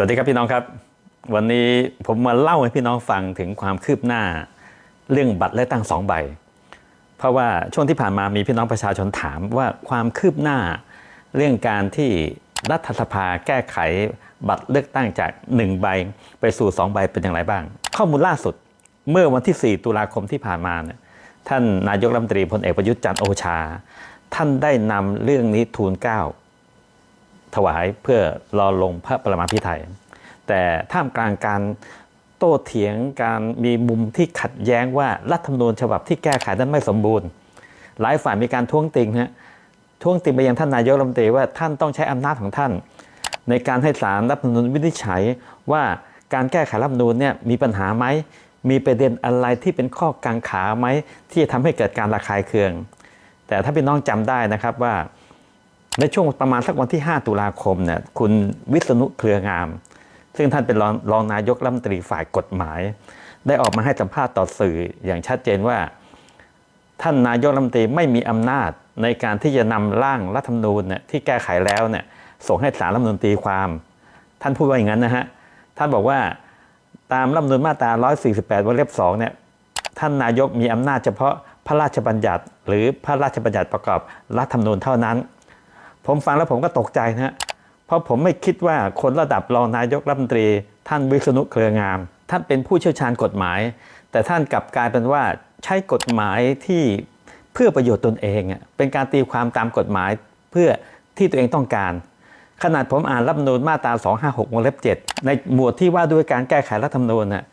สวัสดีครับพี่น้องครับ วันนี้ผมมาเล่าให้พี่น้องฟังถึงความคืบหน้าเรื่องบัตรเลือกตั้งสองใบ เพราะว่าช่วงที่ผ่านมามีพี่น้องประชาชนถามว่าความคืบหน้าเรื่องการที่รัฐสภาแก้ไขบัตรเลือกตั้งจาก 1 ใบไปสู่ 2 ใบเป็นอย่างไรบ้าง ข้อมูลล่าสุดเมื่อวันที่ 4 ตุลาคมที่ผ่านมาเนี่ยท่านนายกรัฐมนตรีพลเอกประยุทธ์จันทร์โอชา ท่านได้นำเรื่องนี้ทูลเกล้า ถวายเพื่อรอลงพระประมาพิไทยแต่ท่ามกลางการโต้เถียงการมีมุมที่ขัดแย้งว่ารัฐธรรมนูญฉบับที่แก้ไขนั้นไม่สมบูรณ์ หลายฝ่ายมีการท้วงติงฮะท้วงติงไปยังท่านนายกรัฐมนตรีว่าท่านต้องใช้อำนาจของท่าน ในการให้ศาลรัฐธรรมนูญวินิจฉัยว่าการแก้ไขรัฐธรรมนูญเนี่ยมีปัญหาไหมมีประเด็นอะไรที่เป็นข้อกังขาไหมที่จะทำให้เกิดการระคายเคือง แต่ถ้าพี่น้องจำได้นะครับว่า ในช่วงประมาณสักวันที่ 5 ตุลาคมเนี่ยคุณวิษณุเครืองาม ซึ่งท่านเป็นรองรองนายกรัฐมนตรีฝ่ายกฎหมาย ได้ออกมาให้สัมภาษณ์ต่อสื่ออย่างชัดเจนว่า ท่านนายกรัฐมนตรีไม่มีอำนาจในการที่จะนำร่างรัฐธรรมนูญเนี่ยที่แก้ไขแล้วเนี่ยส่งให้ศาลรัฐธรรมนูญตีความ ท่านพูดว่าอย่างนั้นนะฮะท่านบอกว่าตามรัฐธรรมนูญมาตรา 148วรรคเล็บ2เนี่ยท่านนายกมีอำนาจเฉพาะพระราชบัญญัติ หรือพระราชบัญญัติประกอบรัฐธรรมนูญเท่านั้น ผมฟังแล้วผมก็ตกใจนะฮะเพราะผมไม่คิดว่าคนระดับรองนายกรัฐมนตรี ท่านวิษณุเครืองาม ท่านเป็นผู้เชี่ยวชาญกฎหมาย แต่ท่านกลับกลายเป็นว่าใช้กฎหมายที่เพื่อประโยชน์ตนเองเป็นการตีความตามกฎหมายเพื่อที่ตัวเองต้องการ ขนาดผมอ่านรัฐมนูญมาตรา 256วงเล็บ 7 ในหมวดที่ว่าด้วยการแก้ไขรัฐธรรมนูญน่ะ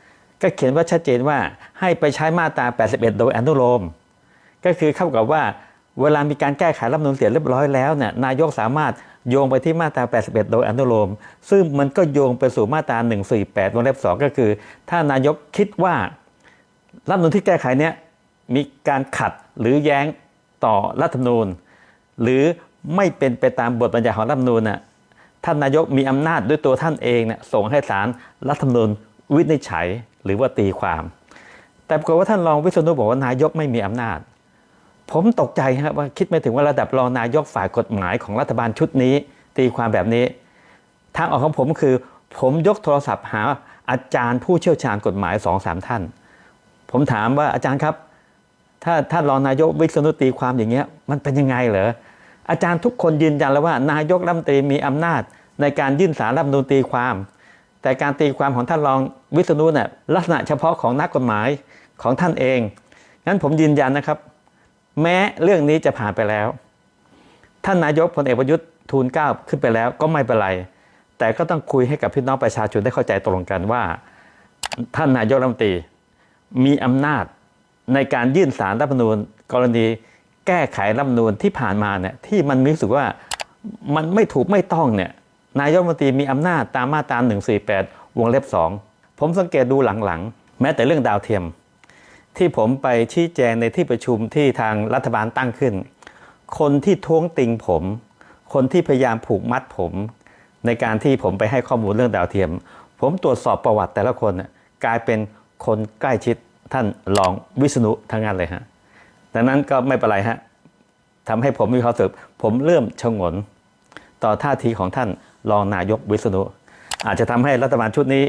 ก็เขียนว่าชัดเจนว่าให้ไปใช้มาตรา 81 โดยอนุโลม ก็คือเข้ากับว่า เวลามีการแก้ไขรัฐมนูญเสร็จเรียบร้อยแล้วเนี่ยนายกสามารถโยงไปที่มาตรา 81 โดยอนุโลม ซึ่งมันก็โยงไปสู่มาตรา 148 วงเล็บ 2 ก็คือ ถ้านายกคิดว่ารัฐมนูญที่แก้ไขเนี้ยมีการขัดหรือแย้งต่อรัฐธรรมนูญ หรือไม่เป็นไปตามบทบัญญัติของรัฐธรรมนูญน่ะท่านนายกมีอำนาจด้วยตัวท่านเองเนี่ยส่งให้ศาลรัฐธรรมนูญวินิจฉัยหรือว่าตีความ แต่ปรากฏว่าท่านรองวิษณุบอกว่านายกไม่มีอำนาจ ผมตกใจครับว่าคิดไม่ถึงว่าระดับรองนายกฝ่ายกฎหมายของรัฐบาลชุดนี้ ตีความแบบนี้ ทางออกของผมคือ ผมยกโทรศัพท์หาอาจารย์ผู้เชี่ยวชาญกฎหมายสองสามท่าน ผมถามว่าอาจารย์ครับ ถ้าท่านรองนายกวิษณุตีความอย่างเงี้ยมันเป็นยังไงเหรออาจารย์ทุกคนยืนยันแล้วว่านายกรัฐมนตรีมีอำนาจ ในการยื่นสารรัฐมนูญตีความ แต่การตีความของท่านรองวิษณุเนี่ยลักษณะเฉพาะของนักกฎหมายของท่านเองงั้นผมยืนยันนะครับ แม้เรื่องนี้จะผ่านไปแล้ว ท่านนายกพลเอกประยุทธ์ทูลเก้าขึ้นไปแล้วก็ไม่เป็นไร แต่ก็ต้องคุยให้กับพี่น้องประชาชนได้เข้าใจตรงกันว่า ท่านนายกรัฐมนตรีมีอำนาจในการยื่นสารรัฐธรรมนูญ กรณีแก้ไขรัฐธรรมนูญที่ผ่านมาเนี่ยที่มันมีรู้สึกว่ามันไม่ถูกไม่ต้องเนี่ยนายกรัฐมนตรีมีอำนาจตามมาตรา148 วงเล็บ 2 ผมสังเกตดูหลังๆ แม้แต่เรื่องดาวเทียม ที่ผมไปชี้แจงในที่ประชุมที่ทางรัฐบาลตั้งขึ้น คนที่ท้วงติงผม คนที่พยายามผูกมัดผม ในการที่ผมไปให้ข้อมูลเรื่องดาวเทียม ผมตรวจสอบประวัติแต่ละคนกลายเป็นคนใกล้ชิดท่านรองวิษณุทั้งนั้นเลยฮะดังนั้นก็ไม่เป็นไรฮะทำให้ผมมีความสึกผมเริ่มชงน ต่อท่าทีของท่านรองนายกวิษณุอาจจะทำให้รัฐบาลชุดนี้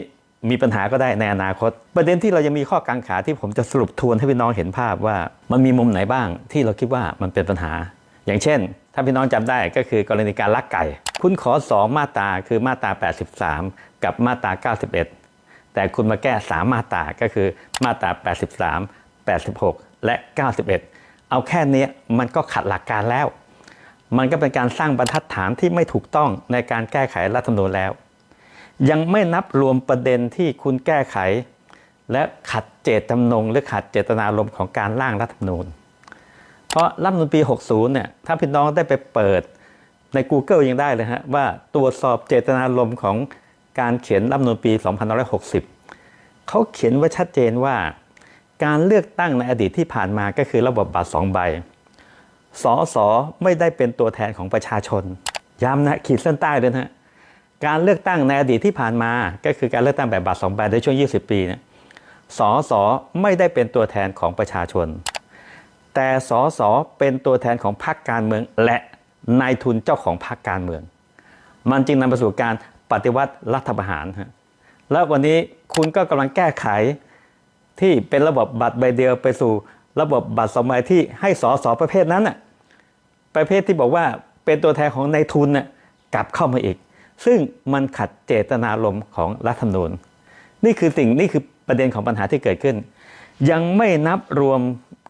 มีปัญหาก็ได้ในอนาคต ประเด็นที่เรายังมีข้อกังขาที่ผมจะสรุปทวนให้พี่น้องเห็นภาพว่ามันมีมุมไหนบ้างที่เราคิดว่ามันเป็นปัญหา อย่างเช่น ถ้าพี่น้องจำได้ก็คือกรณีการลักไก่ คุณขอสองมาตราคือมาตรา 83 กับมาตรา 91 แต่คุณมาแก้ 3 มาตราก็คือมาตรา 83 86 และ 91 เอาแค่นี้มันก็ขัดหลักการแล้ว มันก็เป็นการสร้างบรรทัดฐานที่ไม่ถูกต้องในการแก้ไขรัฐธรรมนูญแล้ว ยังไม่นับรวมประเด็นที่คุณแก้ไข และขัดเจตจำนง หรือขัดเจตนารมณ์ของการร่างรัฐธรรมนูญ เพราะรัฐธรรมนูญปี 60 เนี่ยถ้าพี่น้องได้ไปเปิดใน Google ยังได้เลยฮะว่าตรวจสอบเจตนารมณ์ของการเขียนรัฐธรรมนูญปี 2560 เขาเขียนไว้ชัดเจนว่า การเลือกตั้งในอดีตที่ผ่านมาก็คือระบบบัตรสองใบสอสอไม่ได้เป็นตัวแทนของประชาชน ย้ำนะขีดเส้นใต้ด้วยนะฮะ การเลือกตั้งในอดีตที่ผ่านมาก็คือการเลือกตั้งแบบบัตรสองใบในช่วง 20 ปีเนี่ยสอสอไม่ได้เป็นตัวแทนของประชาชน แต่สอสอเป็นตัวแทนของพรรคการเมือง และนายทุนเจ้าของพรรคการเมือง มันจึงนำไปสู่การปฏิวัติรัฐประหารฮะแล้ววันนี้คุณก็กำลังแก้ไขที่เป็นระบบบัตรใบเดียวไปสู่ระบบบัตรสองใบที่ให้สสประเภทนั้นน่ะประเภทที่บอกว่าเป็นตัวแทนของนายทุนน่ะกลับเข้ามาอีก ซึ่งมันขัดเจตนารมณ์ของรัฐธรรมนูญ นี่คือสิ่งนี่คือประเด็นของปัญหาที่เกิดขึ้น ยังไม่นับรวม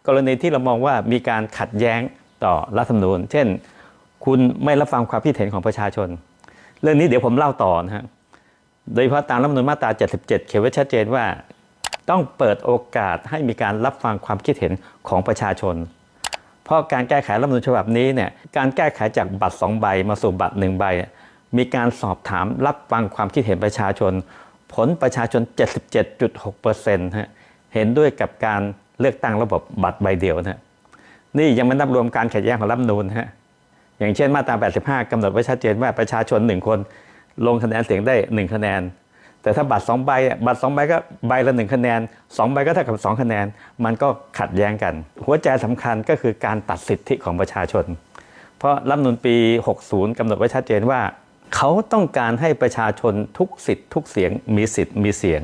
กรณีที่เรามองว่ามีการขัดแย้งต่อรัฐธรรมนูญ เช่น คุณไม่รับฟังความคิดเห็นของประชาชน เรื่องนี้เดี๋ยวผมเล่าต่อนะฮะโดยเฉพาะตามรัฐธรรมนูญมาตรา 77 เขียนไว้ชัดเจนว่า ต้องเปิดโอกาสให้มีการรับฟังความคิดเห็นของประชาชน เพราะการแก้ไขรัฐธรรมนูญฉบับนี้เนี่ยการแก้ไขจากบัตรสองใบมาสู่บัตรหนึ่งใบ มีการสอบถามรับฟังความคิดเห็นประชาชน ผลประชาชน 77.6%ฮะเห็นด้วยกับการเลือกตั้งระบบบัตรใบเดียวนะฮะนี่ยังไม่นับรวมการขัดแย้งของรัฐนูญฮะ อย่างเช่นมาตรา 85กำหนดไว้ชัดเจนว่าประชาชนหนึ่งคนลงคะแนนเสียงได้หนึ่งคะแนน แต่ถ้าบัตรสองใบ บัตรสองใบก็ใบละหนึ่งคะแนนสองใบก็เท่ากับสองคะแนน มันก็ขัดแย้งกัน หัวใจสำคัญก็คือการตัดสิทธิของประชาชน เพราะรัฐนูญปี 60กำหนดไว้ชัดเจนว่า เขาต้องการให้ประชาชนทุกสิทธิ์ทุกเสียงมีสิทธิ์มีเสียง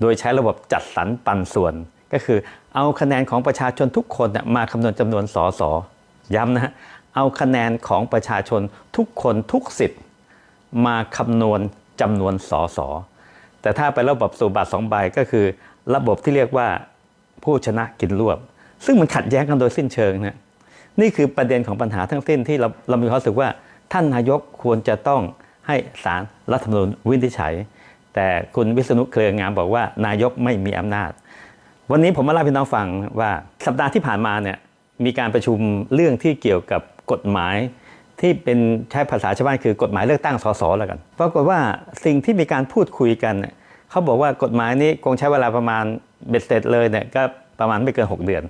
โดยใช้ระบบจัดสรรปันส่วน ก็คือเอาคะแนนของประชาชนทุกคนมาคำนวณจำนวนสสย้ำนะฮะเอาคะแนนของประชาชนทุกคนทุกสิทธิ์ มาคำนวณจำนวนสสแต่ถ้าไประบบสูบบัตรสองใบก็คือ ระบบที่เรียกว่าผู้ชนะกินรวบ ซึ่งมันขัดแย้งกันโดยสิ้นเชิงนะนี่คือประเด็นของปัญหาทั้งสิ้นที่เราเรามีความรู้สึกว่า ท่านนายกควรจะต้องให้สารรัฐธรรมนูญวินิจฉัย แต่คุณวิษณุเครืองามบอกว่านายกไม่มีอำนาจ วันนี้ผมมาเล่าพี่น้องฟังว่าสัปดาห์ที่ผ่านมาเนี่ยมีการประชุมเรื่องที่เกี่ยวกับกฎหมายที่เป็นใช้ภาษาชาวบ้านคือกฎหมายเลือกตั้งสสแล้วกันปรากฏว่าสิ่งที่มีการพูดคุยกันเนี่ยเขาบอกว่ากฎหมายนี้คงใช้เวลาประมาณเบ็ดเสร็จเลยเนี่ยก็ประมาณไม่เกิน 6 เดือน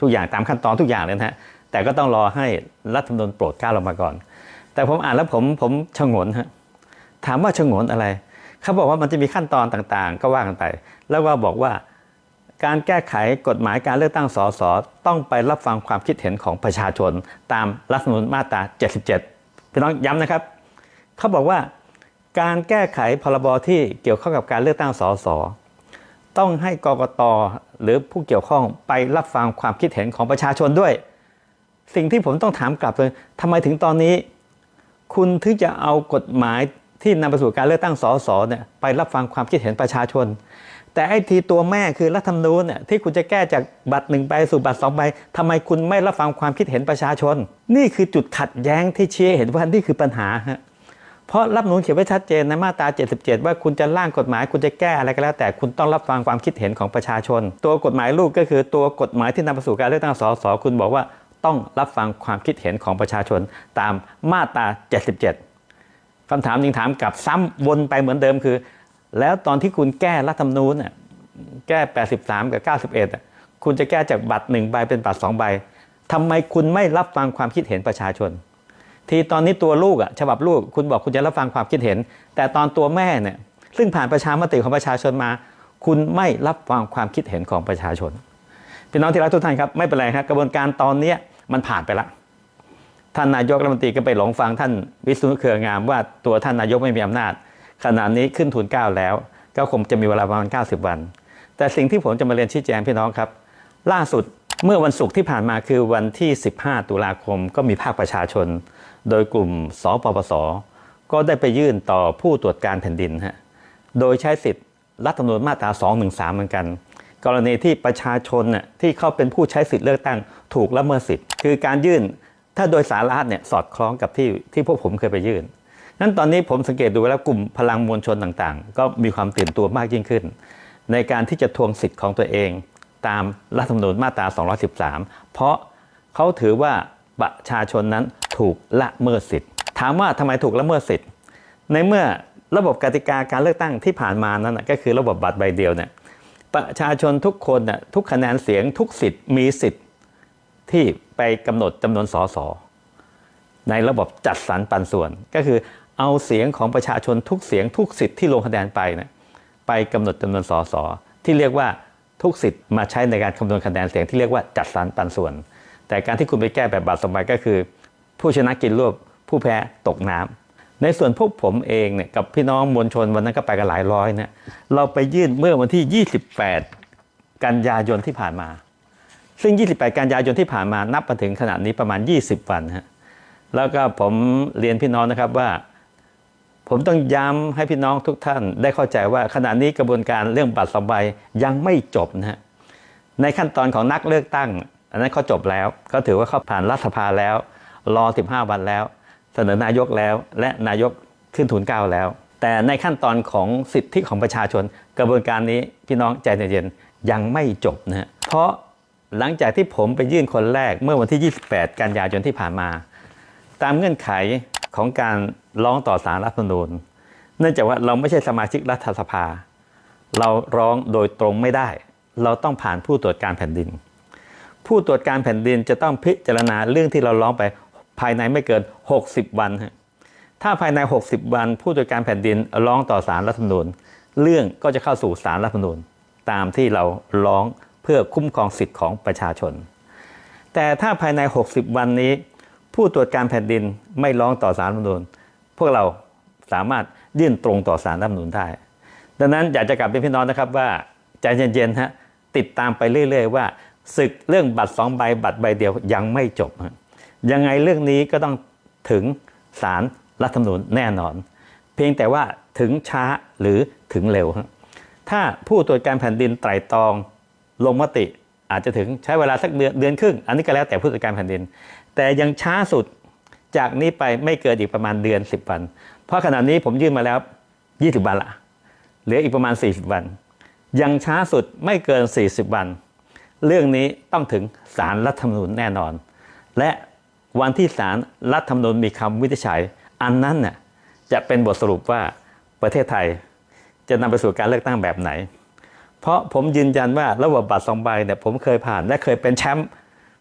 ทุกอย่างตามขั้นตอนทุกอย่างเลยนะฮะแต่ก็ต้องรอให้รัฐธรรมนูญโปรดเกล้าลงมาก่อน แต่ผมอ่านแล้วผมผมชงนฮะถามว่าชงนอะไร เขาบอกว่ามันจะมีขั้นตอนต่างๆ ก็ว่ากันไป แล้วก็บอกว่าการแก้ไขกฎหมายการเลือกตั้งสสต้องไปรับฟังความคิดเห็นของประชาชน ตามรัฐธรรมนูญมาตรา 77 พี่น้องย้ำนะครับ เขาบอกว่าการแก้ไขพรบที่เกี่ยวข้องกับการเลือกตั้งสสต้องให้กกตหรือผู้เกี่ยวข้องไปรับฟังความคิดเห็นของประชาชนด้วย สิ่งที่ผมต้องถามกลับเลยทำไมถึงตอนนี้ คุณถึงจะเอากฎหมายที่นำไปสู่การเลือกตั้งสสเนี่ยไปรับฟังความคิดเห็นประชาชน แต่ไอ้ทีตัวแม่คือรัฐธรรมนูญเนี่ยที่คุณจะแก้จากบัตรหนึ่งใบสู่บัตรสองใบทำไมคุณไม่รับฟังความคิดเห็นประชาชน นี่คือจุดขัดแย้งที่ชี้ให้เห็นว่านี่คือปัญหาฮะเพราะรัฐธรรมนูญเขียนไว้ชัดเจนในมาตรา 77 ว่าคุณจะร่างกฎหมาย คุณจะแก้อะไรก็แล้วแต่คุณต้องรับฟังความคิดเห็นของประชาชน ตัวกฎหมายลูกก็คือตัวกฎหมายที่นำไปสู่การเลือกตั้งสสคุณบอกว่า ต้องรับฟังความคิดเห็นของประชาชนตามมาตรา 77 คำถามยิงถามกลับซ้ำวนไปเหมือนเดิมคือ แล้วตอนที่คุณแก้รัฐธรรมนูญน่ะแก้ 83 กับ 91อะคุณจะแก้จากบัตรหนึ่งใบเป็นบัตรสองใบทำไมคุณไม่รับฟังความคิดเห็นประชาชน ที่ตอนนี้ตัวลูกอะฉบับลูกคุณบอกคุณจะรับฟังความคิดเห็น แต่ตอนตัวแม่เนี่ยซึ่งผ่านประชามติของประชาชนมา คุณไม่รับฟังความคิดเห็นของประชาชนพี่น้องที่รักทุกท่านครับไม่เป็นไรครับกระบวนการตอนเนี้ย มันผ่านไปละ ท่านนายกรัฐมนตรีก็ไปหลงฟังท่านวิษณุเครืองามว่าตัวท่านนายกไม่มีอำนาจ ขณะนี้ขึ้นทุนเก้าแล้ว ก็คงจะมีเวลาประมาณ 90 วัน แต่สิ่งที่ผมจะมาเรียนชี้แจงพี่น้องครับ ล่าสุดเมื่อวันศุกร์ที่ผ่านมาคือวันที่ 15 ตุลาคมก็มีภาคประชาชน โดยกลุ่มสปปส ก็ได้ไปยื่นต่อผู้ตรวจการแผ่นดินฮะโดยใช้สิทธิ์รัฐธรรมนูญมาตรา 213 เหมือนกัน กรณีที่ประชาชนน่ะที่เขาเป็นผู้ใช้สิทธิ์เลือกตั้ง ถูกละเมิดสิทธิ์ คือการยื่นถ้าโดยสาระเนี่ยสอดคล้องกับที่ที่พวกผมเคยไปยื่นนั้นตอนนี้ผมสังเกตดูแล้วกลุ่มพลังมวลชนต่างๆ ก็มีความตื่นตัวมากยิ่งขึ้น ในการที่จะทวงสิทธิ์ของตัวเอง ตามรัฐธรรมนูญมาตรา 213 เพราะเขาถือว่าประชาชนนั้นถูกละเมิดสิทธิ์ ถามว่าทำไมถูกละเมิดสิทธิ์ ในเมื่อระบบกติกาการเลือกตั้งที่ผ่านมานั้นก็คือระบบบัตรใบเดียวเนี่ยประชาชนทุกคนน่ะทุกคะแนนเสียงทุกสิทธิ์มีสิทธิ์ ที่ไปกำหนดจำนวนสสในระบบจัดสรรปันส่วน ก็คือเอาเสียงของประชาชนทุกเสียงทุกสิทธิ์ที่ลงคะแนนไปนะไปกำหนดจำนวนสสที่เรียกว่าทุกสิทธิ์มาใช้ในการคำนวณคะแนนเสียงที่เรียกว่าจัดสรรปันส่วน แต่การที่คุณไปแก้แบบบัตรสมัยก็คือ ผู้ชนะกินรวบผู้แพ้ตกน้ำในส่วนพวกผมเองเนี่ยกับพี่น้องมวลชนวันนั้นก็ไปกันหลายร้อยเนี่ยเราไปยื่นเมื่อวันที่ 28 กันยายนที่ผ่านมา ซึ่ง 28 กันยายนที่ผ่านมานับมาถึงขนาดนี้ประมาณ 20 วันฮะแล้วก็ผมเรียนพี่น้องนะครับว่า ผมต้องย้ำให้พี่น้องทุกท่านได้เข้าใจว่าขณะนี้กระบวนการเรื่องบัตรสองใบยังไม่จบนะฮะในขั้นตอนของนักเลือกตั้ง อันนั้นเขาจบแล้วเขาถือว่าเขาผ่านรัฐสภาแล้ว รอ 15 วันแล้ว เสนอนายกแล้ว และนายกขึ้นทุนเก้าแล้ว แต่ในขั้นตอนของสิทธิของประชาชน กระบวนการนี้พี่น้องใจเย็นๆยังไม่จบนะฮะเพราะ หลังจากที่ผมไปยื่นคนแรกเมื่อวันที่ 28 กันยายนที่ผ่านมา ตามเงื่อนไขของการร้องต่อสารรัฐธรรมนูญ เนื่องจากว่าเราไม่ใช่สมาชิกรัฐสภา เราร้องโดยตรงไม่ได้ เราต้องผ่านผู้ตรวจการแผ่นดิน ผู้ตรวจการแผ่นดินจะต้องพิจารณาเรื่องที่เราร้องไปภายในไม่เกิน 60 วัน ถ้าภายใน 60 วัน ผู้ตรวจการแผ่นดินร้องต่อสารรัฐธรรมนูญ เรื่องก็จะเข้าสู่สารรัฐธรรมนูญตามที่เราร้อง เพื่อคุ้มครองสิทธิ์ของประชาชน แต่ถ้าภายใน 60 วันนี้ ผู้ตรวจการแผ่นดินไม่ร้องต่อสารรัฐมนูญพวกเราสามารถยื่นตรงต่อสารรัฐมนูญได้ ดังนั้นอยากจะกลับเป็นพี่น้องนะครับว่าใจเย็นๆฮะติดตามไปเรื่อย ๆ ว่าศึกเรื่องบัตรสองใบบัตรใบเดียวยังไม่จบ ยังไงเรื่องนี้ก็ต้องถึงสารรัฐธรรมนูญแน่นอน เพียงแต่ว่าถึงช้าหรือถึงเร็วฮะถ้าผู้ตรวจการแผ่นดินไตร่ตรอง ลงมติอาจจะถึงใช้เวลาสักเดือนเดือนครึ่ง อันนี้ก็แล้วแต่ผู้ตรวจการแผ่นดิน แต่ยังช้าสุดจากนี้ไปไม่เกินอีกประมาณเดือน 10 วัน เพราะขณะนี้ผมยื่นมาแล้ว 20 วันละเหลืออีกประมาณ 40 วัน ยังช้าสุดไม่เกิน 40 วัน เรื่องนี้ต้องถึงสารรัฐธรรมนูญแน่นอน และวันที่สารรัฐธรรมนูญมีคำวินิจฉัย อันนั้นน่ะจะเป็นบทสรุปว่าประเทศไทยจะนำไปสู่การเลือกตั้งแบบไหน เพราะผมยืนยันว่าระบบบัตรสองใบเนี่ยผมเคยผ่านและเคยเป็นแชมป์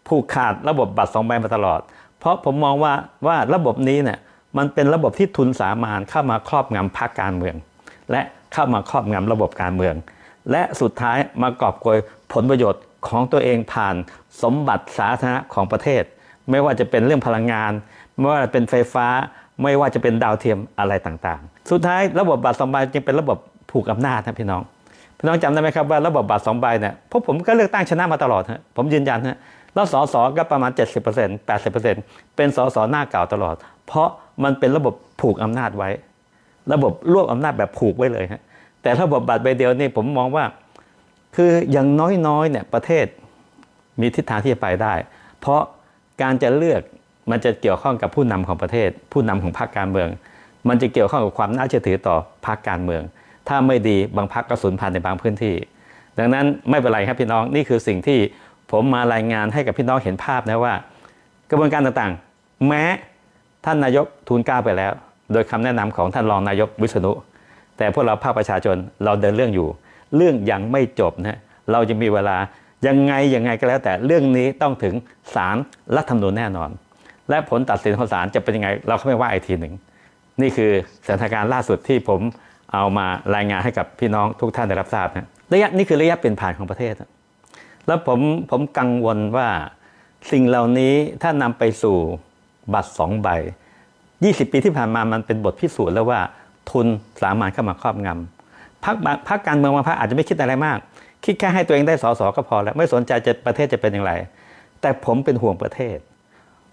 ผูกขาดระบบบัตรสองใบมาตลอด เพราะผมมองว่าว่าระบบนี้เนี่ยมันเป็นระบบที่ทุนสามานเข้ามาครอบงำพรรคการเมือง และเข้ามาครอบงำระบบการเมือง และสุดท้ายมากอบโกยผลประโยชน์ของตัวเองผ่านสมบัติสาธารณะของประเทศ ไม่ว่าจะเป็นเรื่องพลังงาน ไม่ว่าจะเป็นไฟฟ้า ไม่ว่าจะเป็นดาวเทียมอะไรต่างๆ สุดท้ายระบบบัตรสองใบจึงเป็นระบบผูกอำนาจนะพี่น้อง พี่น้องจำได้ไหมครับว่าระบบบัตรสองใบเนี่ยพวกผมก็เลือกตั้งชนะมาตลอดฮะผมยืนยันฮะแล้วสสก็ประมาณ 70% 80%เป็นสสหน้าเก่าตลอด เพราะมันเป็นระบบผูกอำนาจไว้ ระบบรวบอำนาจแบบผูกไว้เลยฮะแต่ระบบบัตรใบเดียวนี่ผมมองว่า คืออย่างน้อยๆเนี่ยประเทศมีทิศทางที่จะไปได้ เพราะการจะเลือกมันจะเกี่ยวข้องกับผู้นำของประเทศ ผู้นำของพรรคการเมือง มันจะเกี่ยวข้องกับความน่าเชื่อถือต่อพรรคการเมือง ถ้าไม่ดีบางพรรคก็สูญพันธุ์ในบางพื้นที่ ดังนั้นไม่เป็นไรครับพี่น้องนี่คือสิ่งที่ผมมารายงานให้กับพี่น้องเห็นภาพนะว่า กระบวนการต่างๆ แม้ท่านนายกทูลกล้าไปแล้ว โดยคำแนะนำของท่านรองนายกวิษณุ แต่พวกเราภาคประชาชนเราเดินเรื่องอยู่ เรื่องยังไม่จบนะเราจะมีเวลายังไงยังไงก็แล้ว แต่เรื่องนี้ต้องถึงศาลรัฐธรรมนูญแน่นอน และผลตัดสินของศาลจะเป็นยังไงเราก็ไม่ว่าอีกทีหนึ่งนี่คือสถานการณ์ล่าสุดที่ผม เอามารายงานให้กับพี่น้องทุกท่านได้รับทราบนะระยะนี่คือระยะเปลี่ยนผ่านของประเทศ แล้วผมผมกังวลว่าสิ่งเหล่านี้ถ้านำไปสู่บัตรสองใบ 20 ปีที่ผ่านมามันเป็นบทพิสูจน์แล้วว่าทุนสามารถเข้ามาครอบงำพรรคบางพรรคการเมืองบางพรรคอาจจะไม่คิดอะไรมาก คิดแค่ให้ตัวเองได้สสก็พอแล้ว ไม่สนใจจะประเทศจะเป็นอย่างไร แต่ผมเป็นห่วงประเทศ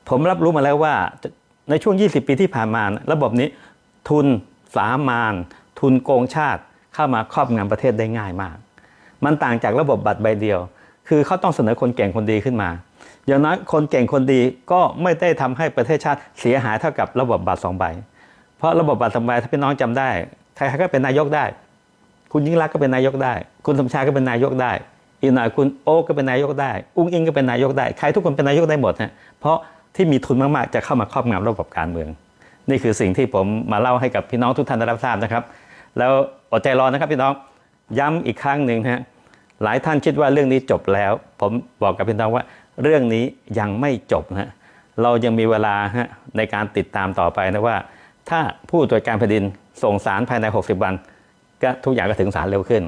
ผมรับรู้มาแล้วว่าในช่วง 20 ปีที่ผ่านมา ระบบนี้ทุนสามาน ทุนโกงชาติเข้ามาครอบงำประเทศได้ง่ายมาก มันต่างจากระบบบัตรใบเดียว คือเขาต้องเสนอคนเก่งคนดีขึ้นมา อย่างน้อยคนเก่งคนดีก็ไม่ได้ทำให้ประเทศชาติเสียหายเท่ากับระบบบัตรสองใบ เพราะระบบบัตรสองใบถ้าพี่น้องจำได้ ใครๆก็เป็นนายกได้ คุณยิ่งรักก็เป็นนายกได้ คุณสมชายก็เป็นนายกได้ อีกหน่อยคุณโอ๊กก็เป็นนายกได้ อุ้งอิงก็เป็นนายกได้ ใครทุกคนเป็นนายกได้หมดฮะเพราะที่มีทุนมากๆ จะเข้ามาครอบงำระบบการเมือง นี่คือสิ่งที่ผมมาเล่าให้กับพี่น้องทุกท่านได้รับทราบนะครับ แล้วอดใจรอนะครับพี่น้องย้ำอีกครั้งหนึ่งฮะหลายท่านคิดว่าเรื่องนี้จบแล้ว ผมบอกกับพี่น้องว่าเรื่องนี้ยังไม่จบนะฮะเรายังมีเวลาฮะในการติดตามต่อไปนะว่า ถ้าผู้ตรวจการแผ่นดินส่งสารภายใน 60 วัน ก็ทุกอย่างก็ถึงศาลเร็วขึ้น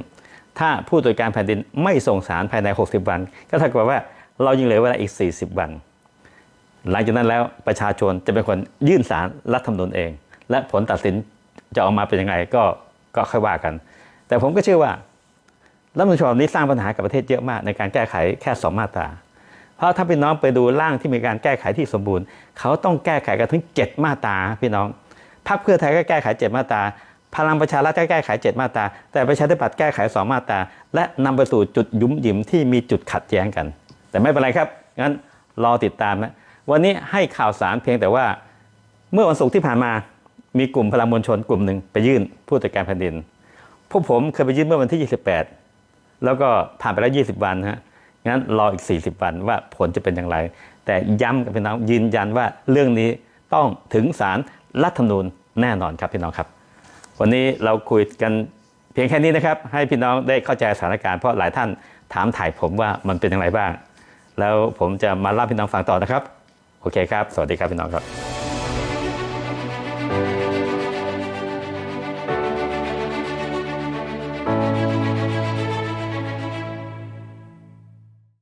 ถ้าผู้ตรวจการแผ่นดินไม่ส่งสารภายใน 60 วัน ก็เท่ากับว่าเรายังเหลือเวลาอีก 40 วัน หลังจากนั้นแล้วประชาชนจะเป็นคนยื่นสารรัฐธรรมนูญเอง และผลตัดสินจะออกมาเป็นยังไงก็ ก็ค่อยว่ากัน แต่ผมก็เชื่อว่ารัฐมนูญฉบับนี้สร้างปัญหากับประเทศเยอะมากในการแก้ไขแค่สองมาตรา เพราะถ้าพี่น้องไปดูร่างที่มีการแก้ไขที่สมบูรณ์ เขาต้องแก้ไขกันถึง 7 มาตราพี่น้องพรรคเพื่อไทยก็แก้ไข 7 มาตราพลังประชารัฐก็แก้ไข 7 มาตรา แต่ประชาธิปัตย์แก้ไข 2 มาตรา และนำไปสู่จุดยุมหยิมที่มีจุดขัดแย้งกัน แต่ไม่เป็นไรครับ งั้นรอติดตามนะ วันนี้ให้ข่าวสารเพียงแต่ว่าเมื่อวันศุกร์ที่ผ่านมา มีกลุ่มพลังมวลชนกลุ่มหนึ่งไปยื่นผู้ตรวจการแผ่นดิน พวกผมเคยไปยื่นเมื่อวันที่ 28 แล้วก็ผ่านไปแล้ว 20 วันฮะงั้นรออีก 40 วันว่าผลจะเป็นอย่างไร แต่ย้ำกับพี่น้องยืนยันว่าเรื่องนี้ต้องถึงศาลรัฐธรรมนูญแน่นอนครับพี่น้องครับ วันนี้เราคุยกันเพียงแค่นี้นะครับ ให้พี่น้องได้เข้าใจสถานการณ์เพราะหลายท่านถามถ่ายผมว่ามันเป็นอย่างไรบ้าง แล้วผมจะมาเล่าพี่น้องฟังต่อนะครับ โอเคครับ สวัสดีครับพี่น้องครับ